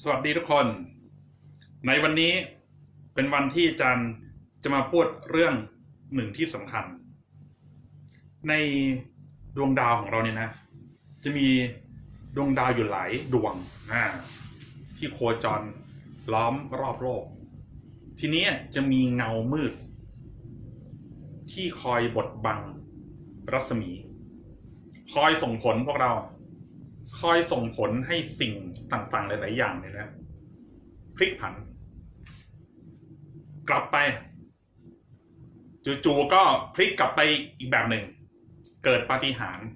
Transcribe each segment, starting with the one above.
สวัสดีทุกคน ในวันนี้เป็นวันที่อาจารย์จะมาพูดเรื่องหนึ่งที่สำคัญ ในดวงดาวของเราเนี่ยนะ จะมีดวงดาวอยู่หลายดวงที่โคจรล้อมรอบโลก ทีนี้จะมีเงามืด ที่คอยบดบังรัศมี คอยส่งผลพวกเรา คอยส่งผลให้สิ่งต่างๆ หลาย ๆ อย่างเนี่ยนะพลิกผัน กลับไปจู่ๆก็พลิกกลับไปอีกแบบหนึ่ง เกิดปาฏิหาริย์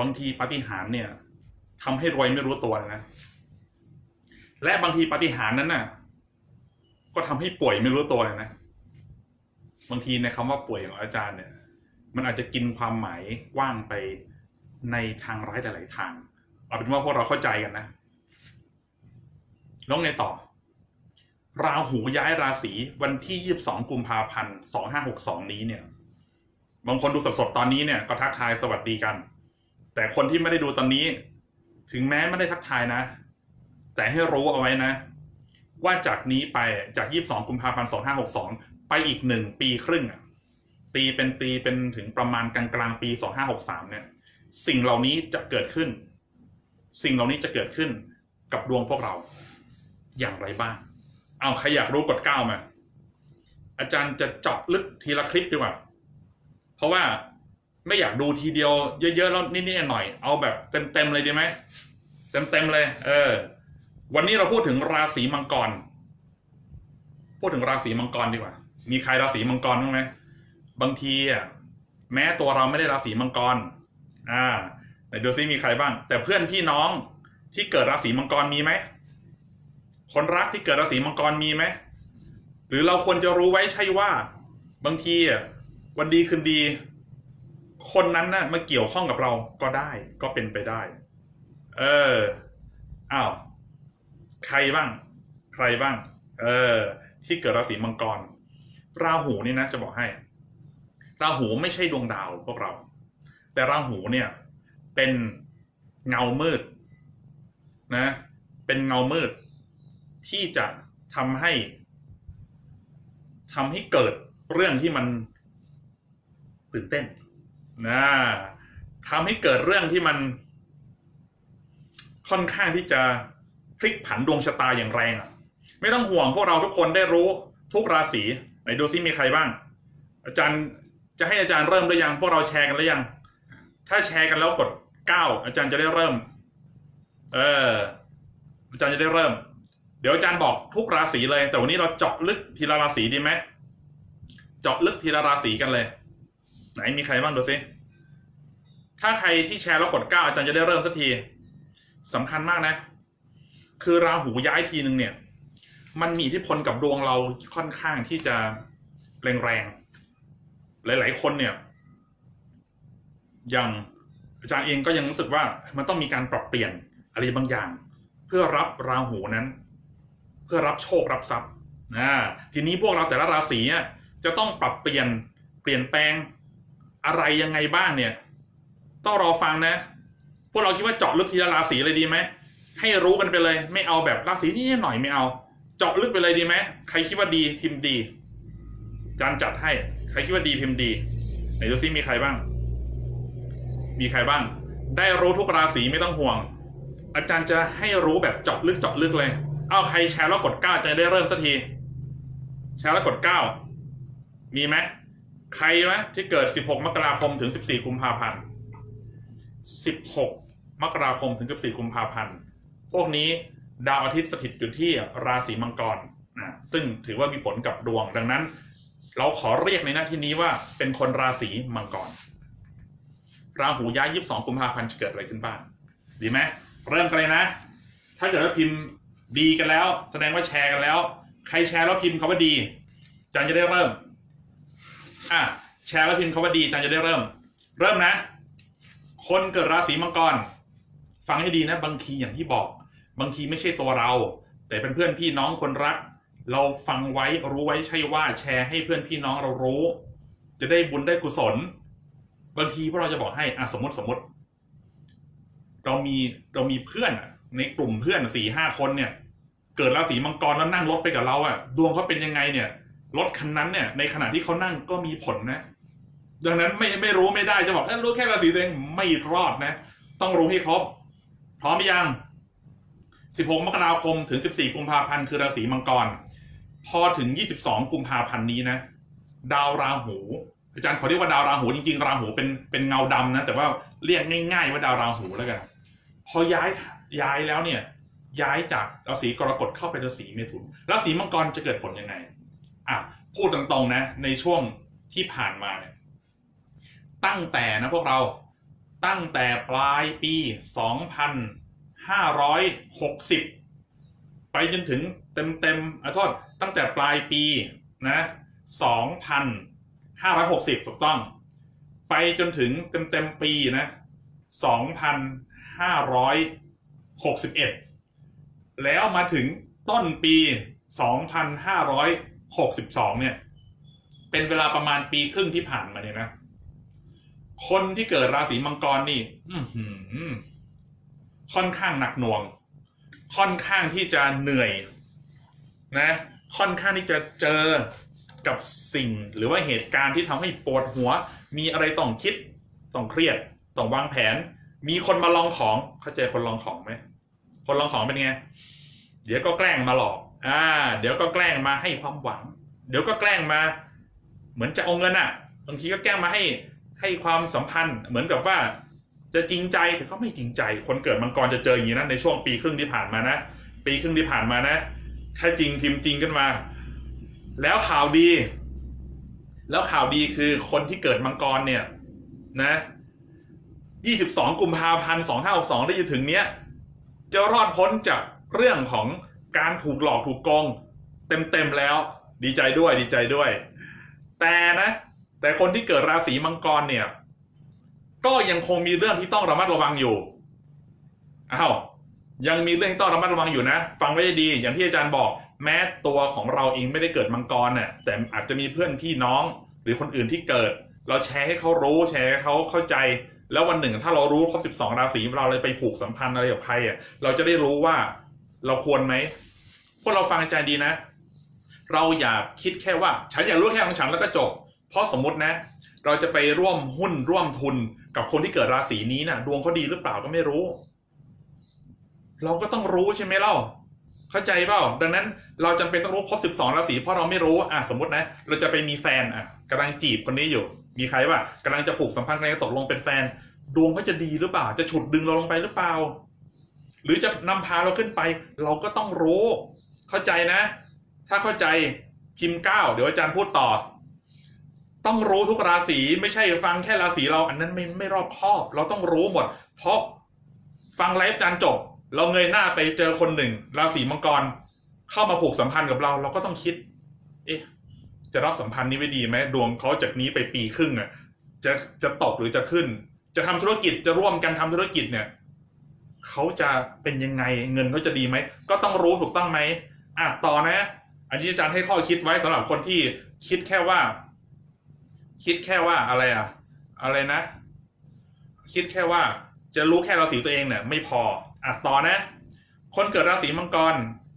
บางทีปาฏิหาริย์เนี่ยทำให้รวยไม่รู้ตัวเลยนะ และบางทีปาฏิหาริย์นั้นน่ะ ก็ทำให้ป่วยไม่รู้ตัวเลยนะ บางทีในคำว่าป่วยของอาจารย์เนี่ย มันอาจจะกินความหมายกว้างไป ในทางร้ายแต่หลายทาง เอาเป็นว่าพวกเราเข้าใจกันนะแล้วไงต่อ ราหูย้ายราศีวันที่ 22 กุมภาพันธ์2562 นี้เนี่ย บางคนดูสดๆตอนนี้เนี่ยก็ทักทายสวัสดีกัน แต่คนที่ไม่ได้ดูตอนนี้ ถึงแม้ไม่ได้ทักทายนะ แต่ให้รู้เอาไว้นะ ว่าจากนี้ไปจาก 22 กุมภาพันธ์2562 ไปอีกหนึ่งปีครึ่งตีเป็นตีเป็นถึงประมาณกลางกลางปี 2563 เนี่ย สิ่งเหล่านี้จะเกิดขึ้น สิ่งเหล่านี้จะเกิดขึ้นกับดวงพวกเรา อย่างไรบ้าง เอาใครอยากรู้กดเก้ามาอาจารย์จะเจาะลึกทีละคลิปดีกว่า เพราะว่าไม่อยากดูทีเดียวเยอะๆแล้วนิดๆหน่อยๆเอาแบบเต็มๆเลยดีไหมเต็มๆเลย เออ วันนี้เราพูดถึงราศีมังกร พูดถึงราศีมังกรดีกว่า มีใครราศีมังกรบ้างไหมบางทีอะแม้ตัวเราไม่ได้ราศีมังกร อ่าไหนดูซิมีใครบ้าง แต่เพื่อนพี่น้องที่เกิดราศีมังกรมีไหมคนรักที่เกิดราศีมังกรมีไหมหรือเราควรจะรู้ไว้ใช่ว่า บางทีอะวันดีคืนดี คนนั้นน่ะมาเกี่ยวข้องกับเราก็ได้ ก็เป็นไปได้ เอออ้าวใครบ้าง ใครบ้าง เออ ที่เกิดราศีมังกร ราหูนี่นะ จะบอกให้ ราหูไม่ใช่ดวงดาวพวกเรา แต่ราหูเนี่ยเป็นเงามืดนะเป็นเงามืด ที่จะทำให้ทำให้เกิดเรื่องที่มันตื่นเต้นนะทำให้เกิดเรื่องที่มันค่อนข้างที่จะพลิกผันดวงชะตาอย่างแรงอะ ไม่ต้องห่วงพวกเราทุกคนได้รู้ทุกราศีไหนดูซิมีใครบ้าง อาจารย์จะให้อาจารย์เริ่มหรือยัง พวกเราแชร์กันหรือยัง ถ้าแชร์กันแล้วกดเก้าอาจารย์จะได้เริ่ม เออ อาจารย์จะได้เริ่ม เดี๋ยวอาจารย์บอกทุกราศีเลย แต่วันนี้เราเจาะลึกทีละราศีดีไหมเจาะลึกทีละราศีกันเลย ไหนมีใครบ้างดูซิถ้าใครที่แชร์แล้วกดเก้าอาจารย์จะได้เริ่มสักทีสำคัญมากนะ คือราหูย้ายทีหนึ่งเนี่ย มันมีอิทธิพลกับดวงเราค่อนข้างที่จะแรงๆ หลาย ๆ คนเนี่ย อย่างอาจารย์เองก็ยังรู้สึกว่ามันต้องมีการปรับเปลี่ยนอะไรบางอย่าง เพื่อรับราหูนั้น เพื่อรับโชครับทรัพย์นะทีนี้พวกเราแต่ละราศีเนี่ยจะต้องปรับเปลี่ยนเปลี่ยนแปลงอะไรยังไงบ้างเนี่ย ต้องรอฟังนะ พวกเราคิดว่าเจาะลึกทีละราศีเลยดีไหมให้รู้กันไปเลย ไม่เอาแบบราศีนี้หน่อยไม่เอา เจาะลึกไปเลยดีไหมใครคิดว่าดีพิมพ์ดีอาจารย์จัดให้ ใครคิดว่าดีพิมพ์ดีไหนดูซิมีใครบ้าง มีใครบ้าง ได้รู้ทุกราศีไม่ต้องห่วง อาจารย์จะให้รู้แบบเจาะลึกเจาะลึกเลย เอาใครแชร์แล้วกดเก้าจะได้เริ่มสักที แชร์แล้วกดเก้ามีไหมใครไหมที่เกิด 16 มกราคมถึง 14 กุมภาพันธ์ 16 มกราคมถึง 14 กุมภาพันธ์ พวกนี้ดาวอาทิตย์สถิตอยู่ที่ราศีมังกรนะซึ่งถือว่ามีผลกับดวงดังนั้น เราขอเรียกในหน้าที่นี้ว่าเป็นคนราศีมังกร ราหูย้าย22กุมภาพันธ์จะเกิดอะไรขึ้นบ้างดีไหมเริ่มกันเลยนะ ถ้าเกิดว่าพิมพ์ดีกันแล้ว แสดงว่าแชร์กันแล้ว ใครแชร์แล้วพิมพ์คาว่าดีจารย์จะได้เริ่มอะแชร์แล้วพิมพ์คาว่าดีจารย์จะได้เริ่ม เริ่มนะ คนเกิดราศีมังกร ฟังให้ดีนะ บางทีอย่างที่บอก บางทีไม่ใช่ตัวเรา แต่เป็นเพื่อนพี่น้องคนรัก เราฟังไว้รู้ไว้ใช่ว่าแชร์ให้เพื่อนพี่น้องเรารู้ จะได้บุญได้กุศล บางทีพวกเราจะบอกให้อะสมมติสมมติ เรามีเรามีเพื่อนในกลุ่มเพื่อนสี่ห้าคนเนี่ย เกิดราศีมังกรแล้วนั่งรถไปกับเราอะดวงเขาเป็นยังไงเนี่ยรถคันนั้นเนี่ยในขณะที่เขานั่งก็มีผลนะ ดังนั้นไม่ไม่รู้ไม่ได้จะบอกรู้แค่ราศีตัวเองไม่รอดนะ ต้องรู้ให้ครบ พร้อมหรือยัง 16 มกราคมถึง 14 กุมภาพันธ์คือราศีมังกร พอถึง 22 กุมภาพันธ์นี้นะ ดาวราหู อาจารย์ขอเรียกว่าดาวราหูจริงๆ ราหูเป็นเป็นเงาดำนะ แต่ว่าเรียกง่ายๆว่าดาวราหูแล้วกัน พอย้ายย้ายแล้วเนี่ย ย้ายจากราศีกรกฎเข้าไปราศีเมถุน ราศีมังกรจะเกิดผลยังไง อะ พูดตรงๆนะ ในช่วงที่ผ่านมาเนี่ย ตั้งแต่นะพวกเราตั้งแต่ปลายปี 2560 ไปจนถึงเต็มๆอะโทษตั้งแต่ปลายปีนะ 2,560ถูกต้อง ไปจนถึงเต็มๆปีนะ2,561แล้วมาถึงต้นปี2,562เนี่ย เป็นเวลาประมาณปีครึ่งที่ผ่านมาเนี่ยนะ คนที่เกิดราศีมังกรนี่ อืค่อนข้างหนักหน่วง ค่อนข้างที่จะเหนื่อย นะ ค่อนข้างที่จะเจอ กับสิ่งหรือว่าเหตุการณ์ที่ทำให้ปวดหัว มีอะไรต้องคิดต้องเครียดต้องวางแผน มีคนมาลองของเข้าใจคนลองของไหมคนลองของเป็นไงเดี๋ยวก็แกล้งมาหลอกอ่า เดี๋ยวก็แกล้งมาให้ความหวัง เดี๋ยวก็แกล้งมา เหมือนจะเอาเงินอะบางทีก็แกล้งมาให้ให้ความสัมพันธ์ เหมือนกับว่า จะจริงใจแต่ก็ไม่จริงใจ คนเกิดมังกรจะเจออย่างนี้นะในช่วงปีครึ่งที่ผ่านมานะปีครึ่งที่ผ่านมานะ ถ้าจริงพิมพ์จริงกันมา แล้วข่าวดี แล้วข่าวดีคือคนที่เกิดมังกรเนี่ย นะ22กุมภาพันธ์2562ได้จะถึงเนี้ย จะรอดพ้นจากเรื่องของการถูกหลอกถูกโกงเต็มๆแล้ว ดีใจด้วยดีใจด้วย แต่นะ แต่คนที่เกิดราศีมังกรเนี่ย ก็ยังคงมีเรื่องที่ต้องระมัดระวังอยู่อ้าว ยังมีเรื่องที่ต้องระมัดระวังอยู่นะ ฟังไว้ดี อย่างที่อาจารย์บอก แม้ตัวของเราเองไม่ได้เกิดมังกรน่ะแต่อาจจะมีเพื่อนพี่น้อง หรือคนอื่นที่เกิด เราแชร์ให้เขารู้แชร์ให้เขาเข้าใจ แล้ววันหนึ่งถ้าเรารู้ครบ 12 ราศีเราเลยไปผูกสัมพันธ์อะไรกับใครอะเราจะได้รู้ว่าเราควรไหมพวกเราฟังใจารย์ดีนะ เราอย่าคิดแค่ว่า ฉันอยากรู้แค่ของฉันแล้วก็จบ เพราะสมมตินะ เราจะไปร่วมหุ้นร่วมทุนกับคนที่เกิดราศีนี้นะ่ะ ดวงเขาดีหรือเปล่าก็ไม่รู้ เราก็ต้องรู้ใช่ไหมเล่า เข้าใจเปล่า ดังนั้นเราจำเป็นต้องรู้ครบ12ราศีเพราะเราไม่รู้อะสมมตินะ เราจะไปมีแฟนอะกำลังจีบคนนี้อยู่ มีใครว่ากำลังจะผูกสัมพันธ์กำลังจะตกลงเป็นแฟน ดวงเขาจะดีหรือเปล่า จะฉุดดึงเราลงไปหรือเปล่า หรือจะนำพาเราขึ้นไป เราก็ต้องรู้ เข้าใจนะ ถ้าเข้าใจพิมพ์เก้าเดี๋ยวอาจารย์พูดต่อ ต้องรู้ทุกราศีไม่ใช่ฟังแค่ราศีเราอันนั้นไม่ไม่รอบคอบ เราต้องรู้หมด เพราะฟังไลฟ์อาจารย์จบ เราเงยหน้าไปเจอคนหนึ่งราศีมังกร เข้ามาผูกสัมพันธ์กับเรา เราก็ต้องคิด เอ๊ะ จะรับสัมพันธ์นี้ไว้ดีไหมดวงเขาจากนี้ไปปีครึ่งอะ จะจะตกหรือจะขึ้น จะทำธุรกิจจะร่วมกันทำธุรกิจเนี่ยเขาจะเป็นยังไงเงินเขาจะดีไหมก็ต้องรู้ถูกต้องไหมอะต่อนะอันนี้อาจารย์ให้ข้อคิดไว้สำหรับคนที่คิดแค่ว่า คิดแค่ว่าอะไรอะ อะไรนะ คิดแค่ว่าจะรู้แค่ราศีตัวเองเนี่ยไม่พอ อะต่อนะ คนเกิดราศีมังกร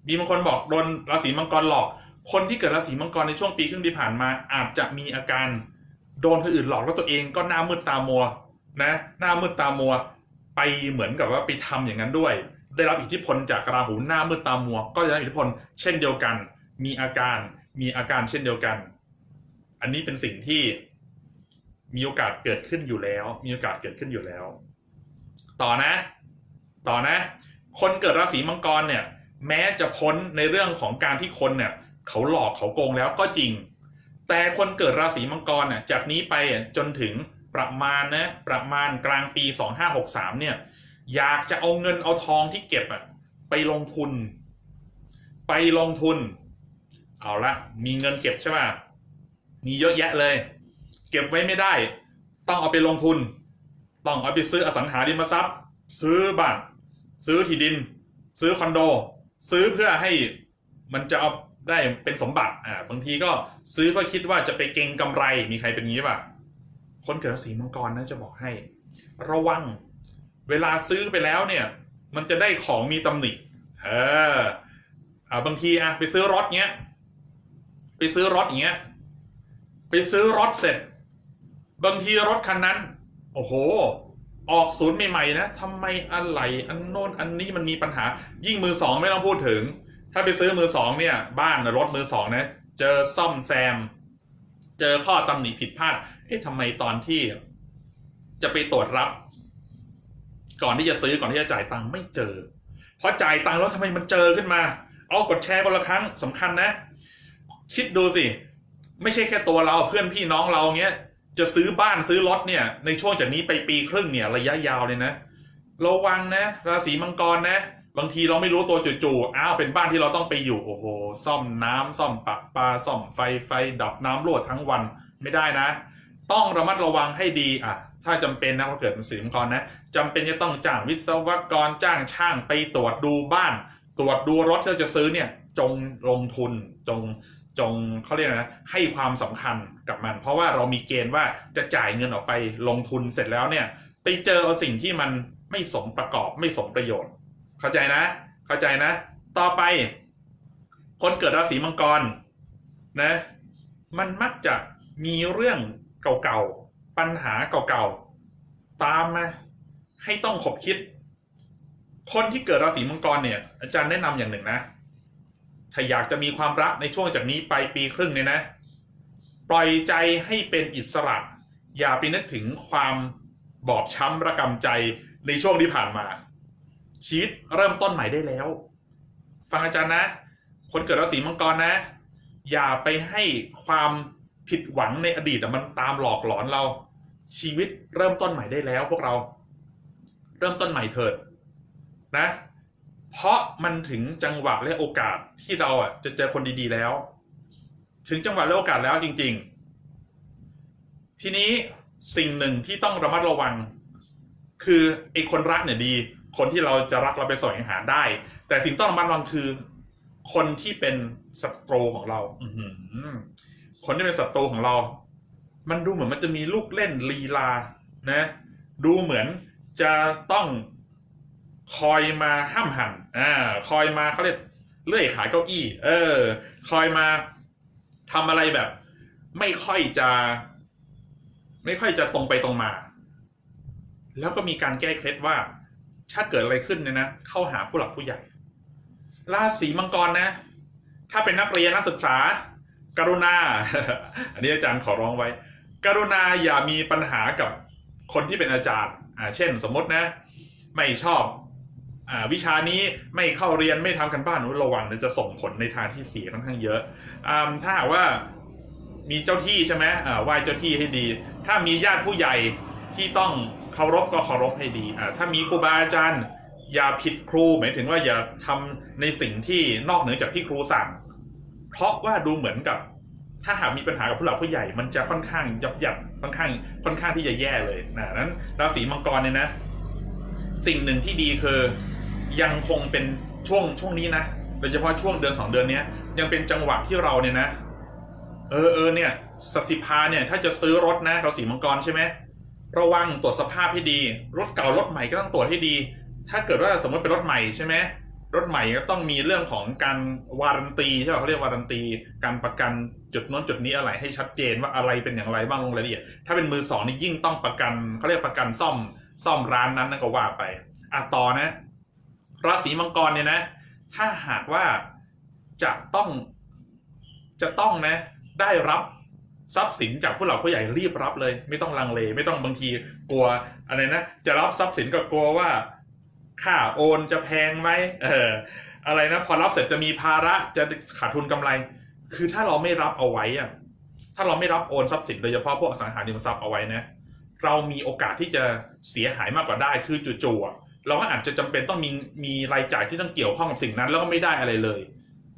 มีบางคนบอกโดนราศีมังกรหลอก คนที่เกิดราศีมังกรในช่วงปีครึ่งที่ผ่านมา อาจจะมีอาการโดนคนอื่นหลอกแล้วตัวเองก็หน้ามืดตามัวนะหน้ามืดตามัว ไปเหมือนกับว่าไปทำอย่างนั้นด้วย ได้รับอิทธิพลจากราหูหน้ามืดตามัว ก็ได้รับอิทธิพล เช่นเดียวกัน มีอาการมีอาการเช่นเดียวกัน อันนี้เป็นสิ่งที่มีโอกาสเกิดขึ้นอยู่แล้ว มีโอกาสเกิดขึ้นอยู่แล้ว ต่อนะ ต่อนะ คนเกิดราศีมังกรเนี่ย แม้จะพ้นในเรื่องของการที่คนเนี่ย เขาหลอกเขาโกงแล้วก็จริง แต่คนเกิดราศีมังกรน่ะจากนี้ไปจนถึงประมาณนะประมาณกลางปี 2563 เนี่ย อยากจะเอาเงินเอาทองที่เก็บอะไปลงทุน ไปลงทุน เอาละมีเงินเก็บใช่ป่ะมีเยอะแยะเลย เก็บไว้ไม่ได้ ต้องเอาไปลงทุน ต้องเอาไปซื้ออสังหาริมทรัพย์ ซื้อบ้านซื้อที่ดิน ซื้อคอนโด ซื้อเพื่อให้มันจะเอาได้เป็นสมบัติอ่าบางทีก็ซื้อก็คิดว่าจะไปเก็งกำไรมีใครเป็นงี้ป่ะคนเกิดราศีมังกรนะจะบอกให้ ระวัง เวลาซื้อไปแล้วเนี่ย มันจะได้ของมีตำหนิเอออ่าบางทีอะไปซื้อรถเงี้ย ไปซื้อรถอย่างเงี้ยไปซื้อรถเสร็จ บางทีรถคันนั้น โอ้โห ออกศูนย์ใหม่ๆนะทำไมอะไรอันโน้นอันนี้มันมีปัญหา ยิ่งมือสองไม่ต้องพูดถึง ถ้าไปซื้อมือสองเนี่ย บ้านรถมือสองนะ เจอซ่อมแซม เจอข้อตำหนิผิดพลาด เอ๊ะทำไมตอนที่ จะไปตรวจรับ ก่อนที่จะซื้อก่อนที่จะจ่ายตังค์ไม่เจอพอจ่ายตังค์แล้วทำไมมันเจอขึ้นมา เอากดแชร์คนละครั้งสำคัญนะ คิดดูสิ ไม่ใช่แค่ตัวเราเพื่อนพี่น้องเราเงี้ย จะซื้อบ้านซื้อรถเนี่ย ในช่วงจากนี้ไปปีครึ่งเนี่ยระยะยาวเลยนะระวังนะ ราศีมังกรนะ บางทีเราไม่รู้ตัวจู่ๆอ้าวเป็นบ้านที่เราต้องไปอยู่โอ้โหซ่อมน้ำซ่อมปะปลาซ่อมไฟไฟดับน้ำรั่วทั้งวันไม่ได้นะ ต้องระมัดระวังให้ดีอะถ้าจำเป็นนะพอเกิดเป็นสีมังกรนะจำเป็นจะต้องจ้างวิศวกรจ้างช่างไปตรวจดูบ้าน ตรวจดูรถที่เราจะซื้อเนี่ย จงลงทุนจง จงเขาเรียกอะไรนะให้ความสำคัญกับมัน เพราะว่าเรามีเกณฑ์ว่าจะจ่ายเงินออกไปลงทุนเสร็จแล้วเนี่ย ไปเจอเอาสิ่งที่มันไม่สมประกอบไม่สมประโยชน์ เข้าใจนะ เข้าใจนะ ต่อไป คนเกิดราศีมังกรนะ มันมักจะมีเรื่องเก่าๆปัญหาเก่าๆตามมาให้ต้องขบคิด คนที่เกิดราศีมังกรเนี่ย อาจารย์แนะนำอย่างหนึ่งนะ ถ้าอยากจะมีความรักในช่วงจากนี้ไปปีครึ่งเนี่ยนะ ปล่อยใจให้เป็นอิสระ อย่าไปนึกถึงความบอบช้ำระกำใจในช่วงที่ผ่านมา ชีวิตเริ่มต้นใหม่ได้แล้ว ฟังอาจารย์นะ คนเกิดราศีมังกรนะ อย่าไปให้ความผิดหวังในอดีตมันตามหลอกหลอนเรา ชีวิตเริ่มต้นใหม่ได้แล้วพวกเรา เริ่มต้นใหม่เถิดนะ เพราะมันถึงจังหวะและโอกาสที่เราอะจะเจอคนดีๆแล้ว ถึงจังหวะและโอกาสแล้วจริง ๆ ทีนี้สิ่งหนึ่งที่ต้องระมัดระวัง คือไอ้คนรักเนี่ยดี คนที่เราจะรักเราไปสวงหาได้ แต่สิ่งต้องระมัดระวังคือ คนที่เป็นศัตรูของเราอืคนที่เป็นศัตรูของเรา มันดูเหมือนมันจะมีลูกเล่นลีลา นะ ดูเหมือนจะต้อง คอยมาห้ามหันอ่าคอยมาเขาเรียกเลื่อยขาเก้าอี้ เออ คอยมาทำอะไรแบบ ไม่ค่อยจะ ไม่ค่อยจะตรงไปตรงมา แล้วก็มีการแก้เคล็ดว่าถ้าเกิดอะไรขึ้นเนี่ยนะ เข้าหาผู้หลักผู้ใหญ่ ราศีมังกรนะ ถ้าเป็นนักเรียนนักศึกษา กรุณา อันนี้อาจารย์ขอร้องไว้ กรุณาอย่ามีปัญหากับคนที่เป็นอาจารย์ อ่า เช่น สมมตินะ ไม่ชอบ วิชานี้ไม่เข้าเรียนไม่ทำกันบ้านนู้นระวังจะส่งผลในทางที่เสียค่อนข้างเยอะอ่าถ้าว่ามีเจ้าที่ใช่ไหมอ่าไหว้เจ้าที่ให้ดี ถ้ามีญาติผู้ใหญ่ที่ต้องเคารพก็เคารพให้ดีอ่าถ้ามีครูบาอาจารย์อย่าผิดครูหมายถึงว่าอย่าทำในสิ่งที่นอกเหนือจากที่ครูสั่ง เพราะว่าดูเหมือนกับ ถ้าหากมีปัญหากับผู้หลักผู้ใหญ่ มันจะค่อนข้างยับยับค่อนข้างค่อนข้างที่จะแย่เลยนะนั้นราศีมังกรเนี่ยนะ สิ่งหนึ่งที่ดีคือ ยังคงเป็นช่วงช่วงนี้นะโดยเฉพาะช่วงเดือนสองเดือนเนี้ยยังเป็นจังหวะที่เราเนี่ยนะ เออเออเนี่ยสสิภาเนี่ย ถ้าจะซื้อรถนะเราศีมังกรใช่ไหมระวังตรวจสภาพให้ดี รถเก่ารถใหม่ก็ต้องตรวจให้ดี ถ้าเกิดว่าสมมติเป็นรถใหม่ใช่ไหมรถใหม่ก็ต้องมีเรื่องของการวารันตีใช่ไหมเขาเรียกวารันตี การประกันจุดน้นจุดนี้อะไรให้ชัดเจนว่าอะไรเป็นอย่างไรบ้างลงรายละเอียด ถ้าเป็นมือสองนี่ยิ่งต้องประกันเขาเรียกประกันซ่อมซ่อมร้านนั้นนั่นก็ว่าไปอะต่อนะ ราศีมังกรเนี่ยนะ ถ้าหากว่าจะต้องจะต้องนะ ได้รับทรัพย์สินจากผู้หลักผู้ใหญ่รีบรับเลย ไม่ต้องลังเล ไม่ต้องบางทีกลัวอะไรนะจะรับทรัพย์สินก็กลัวว่าค่าโอนจะแพงไหมเอออะไรนะพอรับเสร็จจะมีภาระจะขาดทุนกำไร คือถ้าเราไม่รับเอาไว้อะถ้าเราไม่รับโอนทรัพย์สินโดยเฉพาะพวกอสังหาริมทรัพย์เอาไว้นะ เรามีโอกาสที่จะเสียหายมากกว่าได้คือจู่ๆ เราก็อาจจะจำเป็นต้องมีมีรายจ่ายที่ต้องเกี่ยวข้องกับสิ่งนั้น แล้วก็ไม่ได้อะไรเลย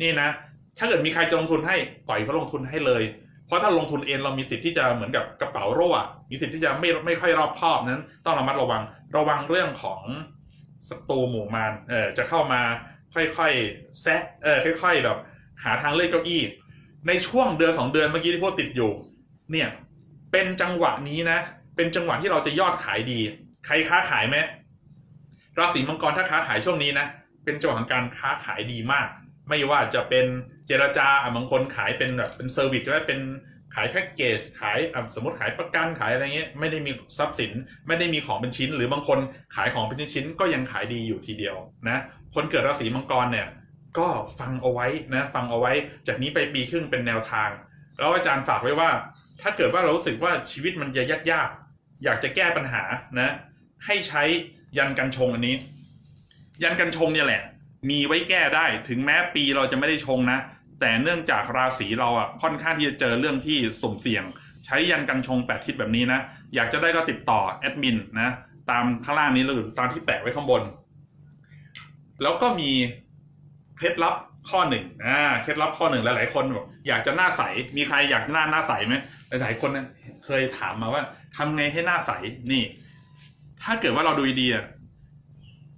นี่นะ ถ้าเกิดมีใครจะลงทุนให้ปล่อยเขาลงทุนให้เลย เพราะถ้าลงทุนเองเรามีสิทธิ์ที่จะเหมือนกับกระเป๋ารั่วมีสิทธิ์ที่จะไม่ไม่ค่อยรอบคอบนั้น ต้องระมัดระวังระวังเรื่องของศัตรูหมู่มารเออจะเข้ามาค่อยๆแซะเออค่อย ๆ แบบ หาทางเลื่อยเก้าอี้ ในช่วงเดือนสองเดือนเมื่อกี้ที่พวกติดอยู่ เนี่ยเป็นจังหวะนี้นะ เป็นจังหวะที่เราจะยอดขายดี ใครค้าขายไหม ราศีมังกรถ้าค้าขายช่วงนี้นะเป็นจังหวะของการค้าขายดีมาก ไม่ว่าจะเป็นเจรจาอะบางคนขายเป็นแบบเป็นเซอร์วิสก็ได้เป็นขายแพ็กเกจขายสมมติขายประกันขายอะไรเงี้ยไม่ได้มีทรัพย์สิน ไม่ได้มีของเป็นชิ้น หรือบางคนขายของเป็นชิ้นก็ยังขายดีอยู่ทีเดียวนะคนเกิดราศีมังกรเนี่ยก็ฟังเอาไว้นะฟังเอาไว้ จากนี้ไปปีครึ่งเป็นแนวทาง แล้วอาจารย์ฝากไว้ว่า ถ้าเกิดว่าเรารู้สึกว่าชีวิตมันจะยากยากๆอยากจะแก้ปัญหานะให้ใช้ ยันกันชงอันนี้ ยันกันชงเนี่ยแหละ มีไว้แก้ได้ถึงแม้ปีเราจะไม่ได้ชงนะ แต่เนื่องจากราศีเราอะค่อนข้างที่จะเจอเรื่องที่สุ่มเสี่ยง ใช้ยันกันชงแปดทิศแบบนี้นะ อยากจะได้ก็ติดต่อแอดมินนะตามข้างล่างนี้หรือตามที่แปะไว้ข้างบน แล้วก็มีเคล็ดลับข้อหนึ่งอ่าเคล็ดลับข้อหนึ่งหลายๆคนบอกอยากจะหน้าใส มีใครอยากหน้าหน้าใสไหมหลายๆคนเคยถามมาว่าทำไงให้หน้าใสนี่ ถ้าเกิดว่าเราดูดีอะ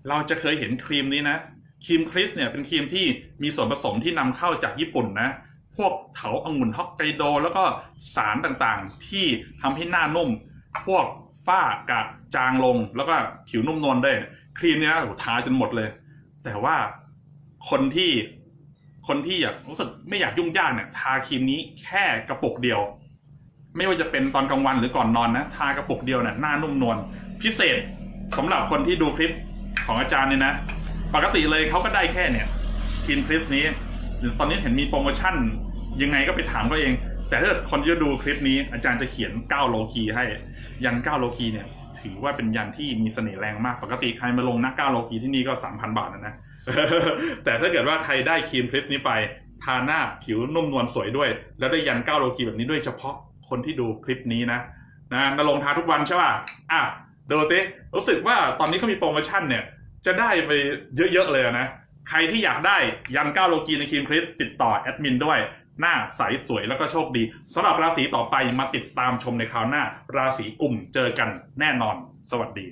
เราจะเคยเห็นครีมนี้นะครีมคริสเนี่ยเป็นครีมที่มีส่วนผสมที่นำเข้าจากญี่ปุ่นนะ พวกเถาองุ่นฮอกไกโด แล้วก็สารต่างๆ ที่ทำให้หน้านุ่ม พวกฝ้ากระจางลงแล้วก็ผิวนุ่มนวลได้ ครีมเนี้นะโอ้โหทาจนหมดเลย แต่ว่าคนที่คนที่อยากรู้สึกไม่อยากยุ่งยากเนี่ย ทาครีมนี้แค่กระปุกเดียว ไม่ว่าจะเป็นตอนกลางวันหรือก่อนนอนนะ ทากระปุกเดียวเนี่ยหน้านุ่มนวล พิเศษสำหรับคนที่ดูคลิปของอาจารย์เนี่ยนะ ปกติเลยเขาก็ได้แค่เนี่ยครีมคริสนี้หรือตอนนี้เห็นมีโปรโมชั่น ยังไงก็ไปถามเขาเอง แต่ถ้าคนที่จะดูคลิปนี้อาจารย์จะเขียน 9 โลคีให้ ยัน 9 โลคีเนี่ย ถือว่าเป็นยันที่มีเสน่ห์แรงมาก ปกติใครมาลงนะ9โลคีที่นี่ก็ 3,000 บาทนะนะ แต่ถ้าเกิดว่าใครได้ครีมคริสนี้ไป ทาหน้าผิวนุ่มนวลสวยด้วย แล้วได้ยัน 9 โลคีแบบนี้ด้วยเฉพาะคนที่ดูคลิปนี้นะนะมาลงทาทุกวันใช่ป่ะอะ ดูซิรู้สึกว่าตอนนี้เขามีโปรโมชั่นเนี่ย จะได้ไปเยอะๆเลยนะ ใครที่อยากได้ยันก้าโลกีในครีมคริสติดต่อแอดมินด้วยหน้าใสสวยแล้วก็โชคดีสำหรับราศีต่อไปมาติดตามชมในคราวหน้า ราศีกลุ่มเจอกันแน่นอน สวัสดี